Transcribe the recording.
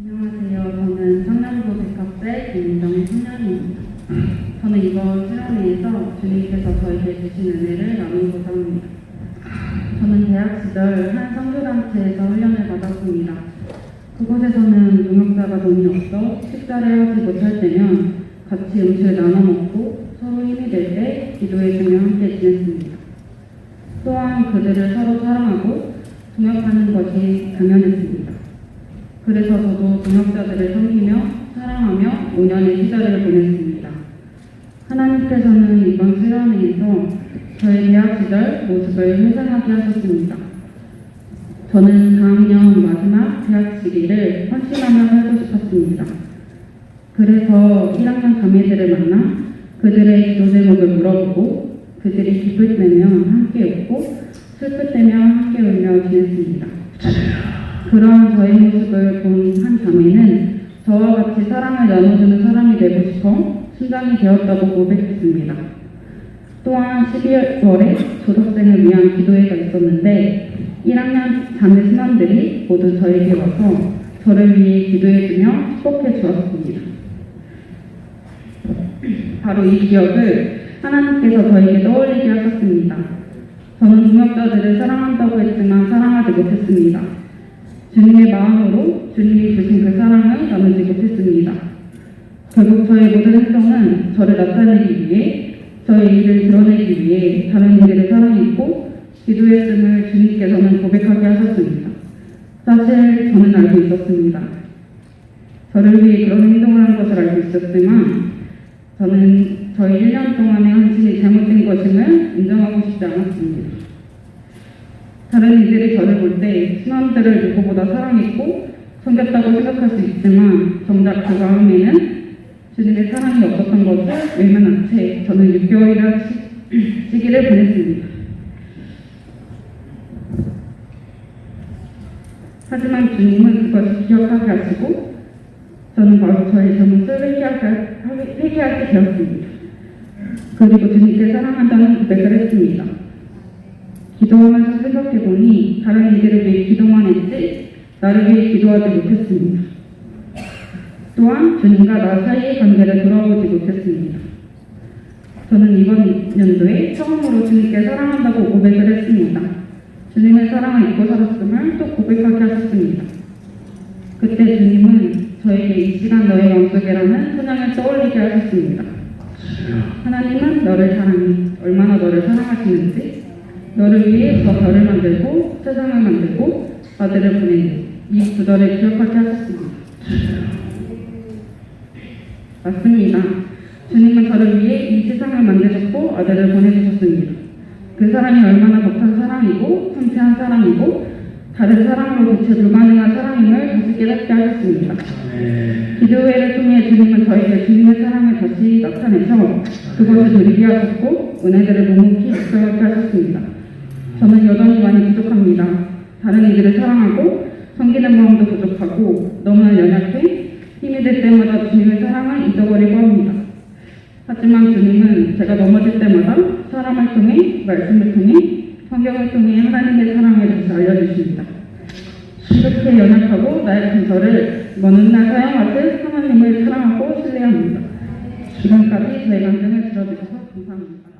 안녕하세요. 저는 청년부 백학생 김민정의 청년입니다. 저는 이번 수련회에서 주님께서 저에게 주신 은혜를 나누고자 합니다. 저는 대학 시절 한 선교단체에서 훈련을 받았습니다. 그곳에서는 동역자가 돈이 없어 식사를 하지 못할 때면 같이 음식을 나눠 먹고 서로 힘이 될 때 기도해 주며 함께 지냈습니다. 또한 그들을 서로 사랑하고 동역하는 것이 당연했습니다. 그래서 저도 동역자들을 섬기며 사랑하며 5년의 시절을 보냈습니다. 하나님께서는 이번 수련회에서 저의 대학 시절 모습을 회상하게 하셨습니다. 저는 4학년 마지막 대학 시기를 헌신하며 살고 싶었습니다. 그래서 1학년 자매들을 만나 그들의 기도 제목을 물어보고 그들이 기쁠 때면 함께 웃고 슬플 때면 함께 울며 지냈습니다. 그런 저의 모습을 본 한 자매는 저와 같이 사랑을 나눠주는 사람이 되고 싶어 순장이 되었다고 고백했습니다. 또한 12월에 졸업생을 위한 기도회가 있었는데 1학년 자매 신원들이 모두 저에게 와서 저를 위해 기도해주며 축복해 주었습니다. 바로 이 기억을 하나님께서 저에게 떠올리게 하셨습니다. 저는 동역자들을 사랑한다고 했지만 사랑하지 못했습니다. 주님의 마음으로 주님이 주신 그 사랑을 나누지 못했습니다. 결국 저의 모든 행동은 저를 나타내기 위해 저의 일을 드러내기 위해 다른 이들을 사랑했고 기도했음을 주님께서는 고백하게 하셨습니다. 사실 저는 알고 있었습니다. 저를 위해 그런 행동을 한 것을 알고 있었지만 저는 저의 1년 동안의 헌신이 잘못된 것임을 인정하고 싶지 않았습니다. 다른 이들이 저를 볼때 신원들을 누구보다 사랑했고 섬겼다고 생각할 수 있지만 정작 그 마음에는 주님의 사랑이 없었던 것을 외면한 채 저는 6개월이라는 시- 시기를 보냈습니다. 하지만 주님은 그것을 기억하게 하시고 저는 바로 저의 잘못을 회개하게, 회개하게 되었습니다. 그리고 주님께 사랑한다는 고백을 했습니다. 기도하면서 생각해보니 다른 이들을 위해 기도만 했지 나를 위해 기도하지 못했습니다. 또한 주님과 나 사이의 관계를 돌아보지 못했습니다. 저는 이번 연도에 처음으로 주님께 사랑한다고 고백을 했습니다. 주님의 사랑을 잊고 살았음을 또 고백하게 하셨습니다. 그때 주님은 저에게 이 시간 너의 마음속에라는 찬양을 떠올리게 하셨습니다. 하나님은 너를 사랑해 얼마나 너를 사랑하시는지 너를 위해 저 별을 만들고 세상을 만들고 아들을 보내니 이 구절을 기억하게 하셨습니다. 맞습니다. 주님은 저를 위해 이 세상을 만드셨고 아들을 보내주셨습니다. 그 사랑이 얼마나 독한 사랑이고 통쾌한 사랑이고 다른 사랑으로 대체 불가능한 사랑임을 다시 깨닫게 하셨습니다. 기도회를 통해 주님은 저에게 주님의 사랑을 다시 나타내서 그것을 누리게 하셨고 은혜들을 묵묵히 묵상하게 하셨습니다. 저는 여전히 많이 부족합니다. 다른 이들을 사랑하고 섬기는 마음도 부족하고 너무나 연약해 힘이 될 때마다 주님의 사랑을 잊어버리고 합니다. 하지만 주님은 제가 넘어질 때마다 사람을 통해 말씀을 통해 성경을 통해 하나님의 사랑을 다시 알려주십니다. 이렇게 연약하고 나약한 저를 먼 훗날 사용하실 하나님을 사랑하고 신뢰합니다. 지금까지 저의 감정을 들어주셔서 감사합니다.